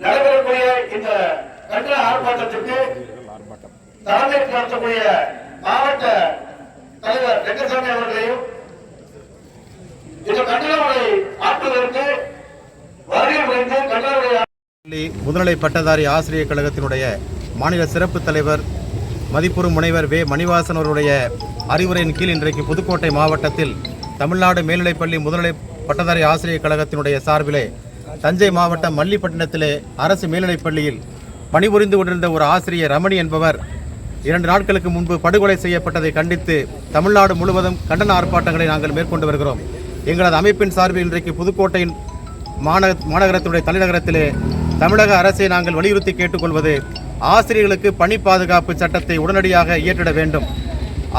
நடைபெறக்கூடிய இந்த கண்டன ஆர்ப்பாட்டத்திற்கு தலைமை நடத்தக்கூடிய மாவட்ட தலைவர் ரெங்கசாமி அவர்களையும் இந்த கண்டனங்களை ஆற்றுவதற்கு வருகை புரிந்து முதுநிலை பட்டதாரி ஆசிரியர் கழகத்தினுடைய மாநில சிறப்பு தலைவர் மதிப்புறும் முனைவர் வே. மணிவாசன் அவருடைய அறிவுரையின் கீழ் இன்றைக்கு புதுக்கோட்டை மாவட்டத்தில் தமிழ்நாடு மேல்நிலைப்பள்ளி முதுநிலை பட்டதாரி ஆசிரியர் கழகத்தினுடைய சார்பிலே தஞ்சை மாவட்டம் மல்லிப்பட்டினத்திலே அரசு மேல்நிலைப் பள்ளியில் பணிபுரிந்து கொண்டிருந்த ஒரு ஆசிரியர் ரமணி என்பவர் இரண்டு நாட்களுக்கு முன்பு படுகொலை செய்யப்பட்டதை கண்டித்து தமிழ்நாடு முழுவதும் கண்டன ஆர்ப்பாட்டங்களை நாங்கள் மேற்கொண்டு வருகிறோம். எங்களது அமைப்பின் சார்பில் இன்றைக்கு புதுக்கோட்டையின் மாநக மாநகரத்துடைய தலைநகரத்திலே தமிழக அரசை நாங்கள் வலியுறுத்தி கேட்டுக்கொள்வது ஆசிரியர்களுக்கு பணி பாதுகாப்பு சட்டத்தை உடனடியாக இயற்றிட வேண்டும்.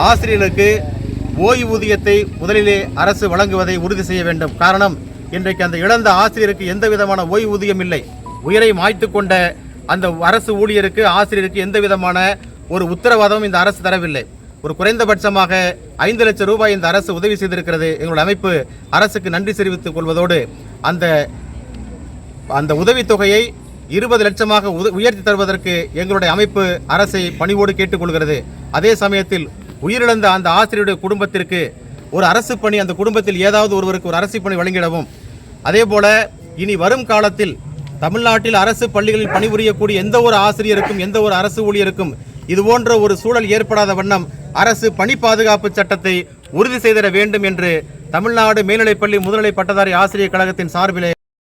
ஆசிரியர்களுக்கு ஓய்வூதியத்தை முதலிலே அரசு வழங்குவதை உறுதி செய்ய வேண்டும். காரணம் இன்றைக்கு அந்த இழந்த ஆசிரியருக்கு எந்த விதமான ஓய்வூதியம் இல்லை. உயிரை மாய்த்து கொண்ட அந்த அரசு ஊழியருக்கு ஆசிரியருக்கு எந்த விதமான ஒரு உத்தரவாதமும் இந்த அரசு தரவில்லை. ஒரு குறைந்தபட்சமாக ஐந்து லட்சம் ரூபாய் இந்த அரசு உதவி செய்திருக்கிறது. எங்களுடைய அமைப்பு அரசுக்கு நன்றி தெரிவித்துக் கொள்வதோடு அந்த அந்த உதவித்தொகையை இருபது லட்சமாக உயர்த்தி தருவதற்கு எங்களுடைய அமைப்பு அரசை பணிவோடு கேட்டுக்கொள்கிறது அதே சமயத்தில் உயிரிழந்த அந்த ஆசிரியருடைய குடும்பத்திற்கு ஒரு அரசு பணி அந்த குடும்பத்தில் ஏதாவது ஒருவருக்கு ஒரு அரசு பணி வழங்கிடவும். அதே போல இனி வரும் காலத்தில் தமிழ்நாட்டில் அரசு பள்ளிகளில் பணிபுரியக்கூடிய எந்த ஒரு ஆசிரியருக்கும் எந்த ஒரு அரசு ஊழியருக்கும் இது போன்ற ஒரு சூழல் ஏற்படாத வண்ணம் அரசு பணி பாதுகாப்பு சட்டத்தை உறுதி செய்திட வேண்டும் என்று தமிழ்நாடு மேல்நிலைப்பள்ளி முதுநிலை பட்டதாரி ஆசிரியர் கழகத்தின் சார்பிலே